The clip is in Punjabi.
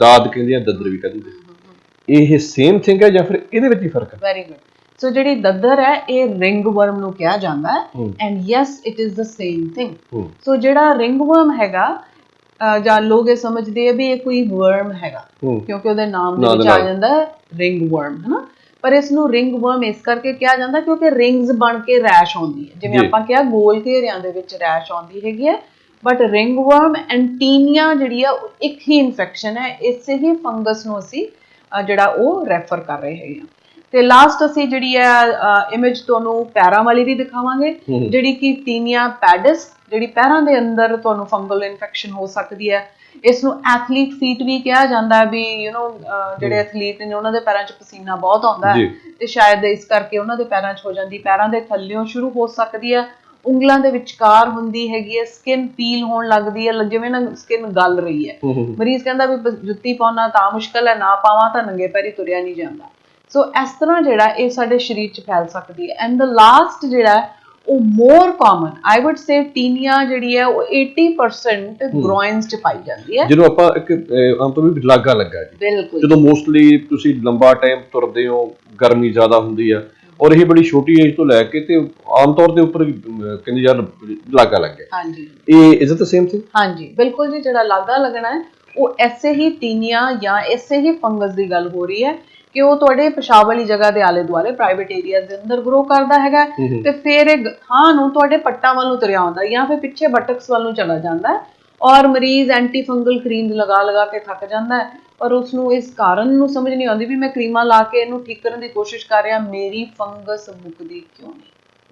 ਦਾਦ ਕਹਿੰਦੇ ਆ ਦੱਦਰ ਵੀ ਕਹਿੰਦੇ ਇਹ ਸੇਮ ਥਿੰਗ ਹੈ ਜਾਂ ਫਿਰ ਇਹਦੇ ਵਿੱਚ ਹੀ ਫ਼ਰਕ ਹੈ? ਵੈਰੀ ਗੁੱਡ ਸੋ ਜਿਹੜੀ ਦੱਦਰ ਹੈ ਇਹ ਰਿੰਗ ਵਰਮ ਨੂੰ ਕਿਹਾ ਜਾਂਦਾ ਹੈ। And yes it is the same thing ਹੂੰ। ਸੋ ਜਿਹੜਾ ਰਿੰਗ ਵਰਮ ਹੈਗਾ ਅਹ ਜਾਂ ਲੋਕ ਇਹ ਸਮਝਦੇ ਆ ਵੀ ਇਹ ਕੋਈ ਵਰਮ ਹੈਗਾ। ਹੂੰ। ਕਿਉਂਕਿ ਉਹਦੇ ਨਾਮ ਦੇ ਨਾਂ ਦੇ ਵਿੱਚ ਆ ਨਾਲ। ਜਾਂਦਾ ਹੈ ਰਿੰਗ ਵਰਮ ਹੈਨਾ? ਪਰ ਇਸ ਨੂੰ ਰਿੰਗ ਵਰਮ ਇਸ ਕਰਕੇ ਕਿਹਾ ਜਾਂਦਾ ਕਿਉਂਕਿ ਰਿੰਗਸ ਬਣ ਕੇ ਰੈਸ਼ ਆਉਂਦੀ ਹੈ। ਜਿਵੇਂ ਜੀ। ਆਪਾਂ ਕਿਹਾ ਗੋਲ ਘੇਰਿਆਂ ਦੇ ਵਿੱਚ ਰੈਸ਼ ਆਉਂਦੀ ਹੈਗੀ ਹੈ ਬਟ ਰਿੰਗ ਵਰਮ ਐਂਟੀਨੀਆ ਜਿਹੜੀ ਆ ਇੱਕ ਹੀ ਇਨਫੈਕਸ਼ਨ ਹੈ। ਇਸੇ ਹੀ ਫੰਗਸ ਨੂੰ ਅਸੀਂ ਜਿਹੜਾ ਉਹ ਰੈਫਰ ਕਰ ਰਹੇ ਹੈਗੇ ਤੇ ਲਾਸਟ ਅਸੀਂ ਜਿਹੜੀ ਹੈ ਇਮੇਜ ਤੁਹਾਨੂੰ ਪੈਰਾਂ ਵਾਲੀ ਵੀ ਦਿਖਾਵਾਂਗੇ। ਜਿਹੜੀ ਕਿ ਟੀਨੀਆ ਪੈਡਿਸ ਜਿਹੜੀ ਪੈਰਾਂ ਦੇ ਅੰਦਰ ਤੁਹਾਨੂੰ ਫੰਗਲ ਇਨਫੈਕਸ਼ਨ ਹੋ ਸਕਦੀ ਹੈ। ਇਸ ਨੂੰ ਐਥਲੀਟ ਫੀਟ ਵੀ ਕਿਹਾ ਜਾਂਦਾ ਹੈ ਵੀ ਯੂ نو ਜਿਹੜੇ ਐਥਲੀਟ ਨੇ ਉਹਨਾਂ ਦੇ ਪੈਰਾਂ 'ਚ ਪਸੀਨਾ ਬਹੁਤ ਆਉਂਦਾ ਹੈ। ਤੇ ਸ਼ਾਇਦ ਇਸ ਕਰਕੇ ਉਹਨਾਂ ਦੇ ਪੈਰਾਂ 'ਚ ਹੋ ਜਾਂਦੀ। ਪੈਰਾਂ ਦੇ ਥੱਲਿਓਂ ਸ਼ੁਰੂ ਹੋ ਸਕਦੀ ਹੈ। ਉਂਗਲਾਂ ਦੇ ਵਿਚਕਾਰ ਹੁੰਦੀ ਹੈਗੀ ਹੈ ਸਕਿਨ ਪੀਲ ਹੋਣ ਲੱਗਦੀ ਹੈ ਜਿਵੇਂ ਨਾ ਸਕਿਨ ਗਲ ਰਹੀ ਹੈ। ਹੂੰ ਹੂੰ ਮਰੀਜ਼ ਕਹਿੰਦਾ ਵੀ ਜੁੱਤੀ ਪਾਉਣਾ ਤਾਂ ਮੁਸ਼ਕਲ ਹੈ ਨਾ ਪਾਵਾਂ ਤਾਂ ਨੰਗੇ ਪੈਰੀ ਤੁਰਿਆ ਨਹੀਂ ਜਾਂਦਾ। ਸੋ ਇਸ ਤਰ੍ਹਾਂ ਜਿਹੜਾ ਇਹ ਸਾਡੇ ਸਰੀਰ 'ਚ ਫੈਲ ਸਕਦੀ ਹੈ। ਐਂਡ ਦ ਲਾਸਟ ਜਿਹੜਾ ਹੈ, ਉਹ ਮੋਰ ਕਾਮਨ ਆਈ ਊਡ ਸੇ ਟੀਨੀਆ ਜਿਹੜੀ ਹੈ ਉਹ 80% ਗ੍ਰੋਇਨਸ 'ਚ ਪਾਈ ਜਾਂਦੀ ਹੈ। ਜਿਹਨੂੰ ਆਪਾਂ ਇੱਕ ਆਮ ਤੌਰ ਤੇ ਲਾਗਾ ਲੱਗਾ ਜੀ। ਜਦੋਂ ਮੋਸਟਲੀ ਤੁਸੀਂ ਲੰਬਾ ਟਾਈਮ ਤੁਰਦੇ ਹੋ ਗਰਮੀ ਜ਼ਿਆਦਾ ਹੁੰਦੀ ਆ ਔਰ ਇਹ ਬੜੀ ਛੋਟੀ ਏਜ ਤੋਂ ਲੈ ਕੇ ਤੇ ਆਮ ਤੌਰ ਦੇ ਉੱਪਰ ਕਹਿੰਦੇ ਯਾਰ ਲਾਗਾ ਲੱਗ ਗਿਆ। ਹਾਂਜੀ। ਇਹ is it the same thing ਹਾਂਜੀ ਬਿਲਕੁਲ ਜੀ ਜਿਹੜਾ ਲਾਗਾ ਲੱਗਣਾ ਹੈ ਉਹ ਐਸੇ ਹੀ ਟੀਨੀਆ ਜਾਂ ਐਸੇ ਹੀ ਫੰਗਸ ਦੀ ਗੱਲ ਹੋ ਰਹੀ ਹੈ ਕਿ ਉਹ ਤੁਹਾਡੇ ਪਿਸ਼ਾਬ ਵਾਲੀ ਜਗ੍ਹਾ ਦੇ ਆਲੇ ਦੁਆਲੇ ਪ੍ਰਾਈਵੇਟ ਏਰੀਆਜ਼ ਦੇ ਅੰਦਰ ਗਰੋ ਕਰਦਾ ਹੈਗਾ ਤੇ ਫਿਰ ਇਹ ਥਾਂ ਨੂੰ ਤੁਹਾਡੇ ਪੱਟਾਂ ਵੱਲ ਨੂੰ ਤੁਰਿਆ ਆਉਂਦਾ ਜਾਂ ਫਿਰ ਪਿੱਛੇ ਬਟਕਸ ਵੱਲ ਨੂੰ ਚਲਾ ਜਾਂਦਾ ਹੈ। ਔਰ ਮਰੀਜ਼ ਐਂਟੀ ਫੰਗਲ ਕਰੀਮ ਲਗਾ ਲਗਾ ਕੇ ਥੱਕ ਜਾਂਦਾ ਹੈ ਪਰ ਉਸ ਨੂੰ ਇਸ ਕਾਰਨ ਨੂੰ ਸਮਝ ਨਹੀਂ ਆਉਂਦੀ ਵੀ ਮੈਂ ਕਰੀਮਾਂ ਲਾ ਕੇ ਇਹਨੂੰ ਠੀਕ ਕਰਨ ਦੀ ਕੋਸ਼ਿਸ਼ ਕਰ ਰਿਹਾ, ਮੇਰੀ ਫੰਗਸ ਮੁੱਕਦੀ ਕਿਉਂ ਨਹੀਂ?